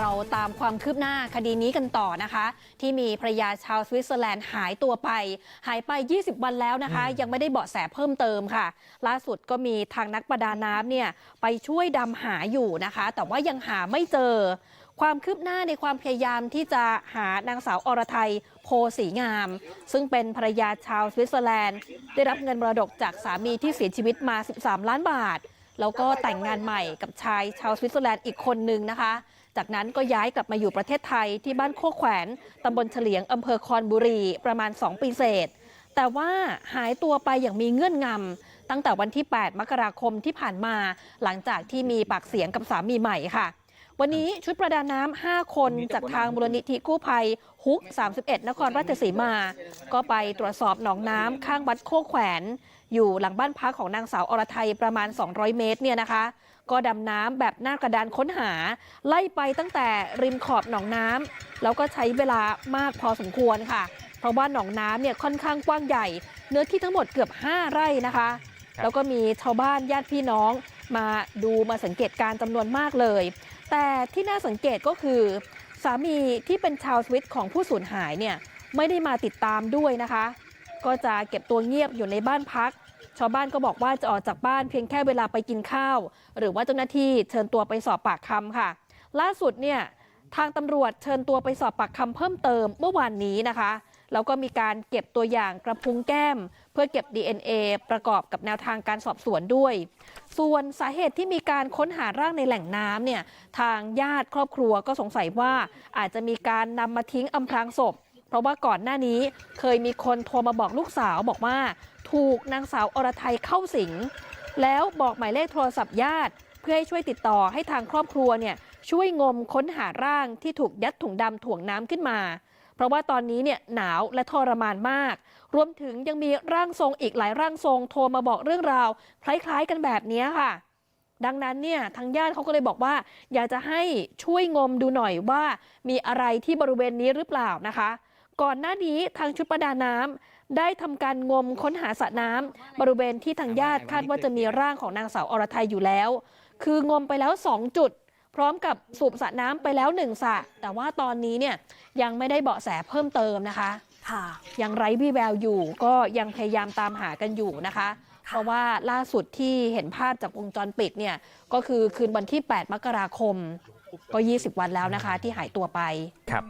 เราตามความคืบหน้าคดีนี้กันต่อนะคะ ที่มีภรรยาชาวสวิตเซอร์แลนด์หายตัวไป หายไป 20 วันแล้วนะคะ ยังไม่ได้เบาะแสเพิ่มเติมค่ะ ล่าสุดก็มีทางนักประดาน้ำเนี่ยไปช่วยดำหาอยู่นะคะ แต่ว่ายังหาไม่เจอ ความคืบหน้าในความพยายามที่จะหานางสาวอรไทยโพสีงาม ซึ่งเป็นภรรยาชาวสวิตเซอร์แลนด์ ได้รับเงินมรดกจากสามีที่เสียชีวิตมา 13 ล้านบาท แล้วก็แต่งงานใหม่กับชายชาวสวิตเซอร์แลนด์อีกคนนึงนะคะ จากนั้นก็ย้ายกลับมาอยู่ประเทศไทยที่บ้านโคกแขวนตำบลเฉลียงอำเภอคอนบุรีประมาณ 2 ปีเศษ แต่ว่าหายตัวไปอย่างมีเงื่อนงำตั้งแต่วันที่ 8 มกราคมที่ผ่านมา หลังจากที่มีปากเสียงกับสามีใหม่ค่ะ วันนี้ชุดประดาน้ำ5คนจากทางมูลนิธิกู้ภัยฮุก 31 นครราชสีมา ก็ไปตรวจสอบหนองน้ำข้างวัดโคกแขวน อยู่หลังบ้านพักของนางสาวอรไทยประมาณ 200 เมตรเนี่ยนะคะ ก็ดำน้ำแบบหน้ากระดานค้นหา ไล่ไปตั้งแต่ริมขอบหนองน้ำแล้วก็ใช้เวลามากพอสมควรค่ะ เพราะว่าหนองน้ำเนี่ยค่อนข้างกว้างใหญ่ เนื้อที่ทั้งหมดเกือบ 5 ไร่นะคะ แล้วก็มีชาวบ้านญาติพี่น้อง มาดูมาสังเกตการณ์จำนวนมากเลย แต่ที่น่าสังเกตก็คือ สามีที่เป็นชาวสวิตของผู้สูญหายเนี่ยไม่ได้มาติดตามด้วยนะคะ ก็จะเก็บตัวเงียบอยู่ในบ้านพัก ชาวบ้านก็บอกว่าจะออกจากบ้านเพียงแค่เวลาไปกินข้าว หรือว่าเจ้าหน้าที่เชิญตัวไปสอบปากคำค่ะ ล่าสุดเนี่ยทางตำรวจเชิญตัวไปสอบปากคำเพิ่มเติมเมื่อวานนี้นะคะ แล้วก็มีการเก็บตัวอย่างกระพุ้งแก้ม เพื่อเก็บ DNA ประกอบกับแนวทางการสอบสวนด้วย ส่วนสาเหตุที่มีการค้นหาร่างในแหล่งน้ำเนี่ยทางญาติครอบครัวก็สงสัยว่าอาจจะมีการนำมาทิ้งอำพรางศพ เพราะว่าก่อนหน้านี้เคยมีคนโทรมาบอกลูกสาวบอกว่า ถูกนางสาวอรไทยเข้าสิงแล้วบอกหมายเลขโทรศัพท์ญาติ เพื่อให้ช่วยติดต่อให้ทางครอบครัวเนี่ยช่วยงมค้นหาร่างที่ถูกยัดถุงดำถ่วงน้ำขึ้นมา เพราะว่าตอนนี้เนี่ยหนาวและทรมานมาก รวมถึงยังมีร่างทรงอีกหลายร่างทรงโทรมาบอกเรื่องราว คล้ายๆกันแบบนี้ค่ะ ดังนั้นเนี่ยทางญาติเขาก็เลยบอกว่า อยากจะให้ช่วยงมดูหน่อยว่ามีอะไรที่บริเวณนี้หรือเปล่านะคะ ก่อนหน้านี้ทางชุดประดาน้ำได้ทำการงมค้นหาสระน้ำบริเวณที่ทางญาติคาดว่าจะมีร่างของนางสาวอรไทยอยู่แล้ว คืองมไปแล้ว 2 จุด พร้อมกับสูบสระน้ำไปแล้วหนึ่งสระแต่ว่าตอนนี้เนี่ยยังไม่ได้เบาะแสเพิ่มเติมนะคะค่ะยังไร้วี่แววอยู่ก็ยังพยายามตามหากันอยู่นะคะ เพราะว่าล่าสุดที่เห็นภาพจากวงจรปิดเนี่ยก็คือคืนวันที่ 8 มกราคม ก็ 20 วันแล้วนะคะที่หายตัวไปครับ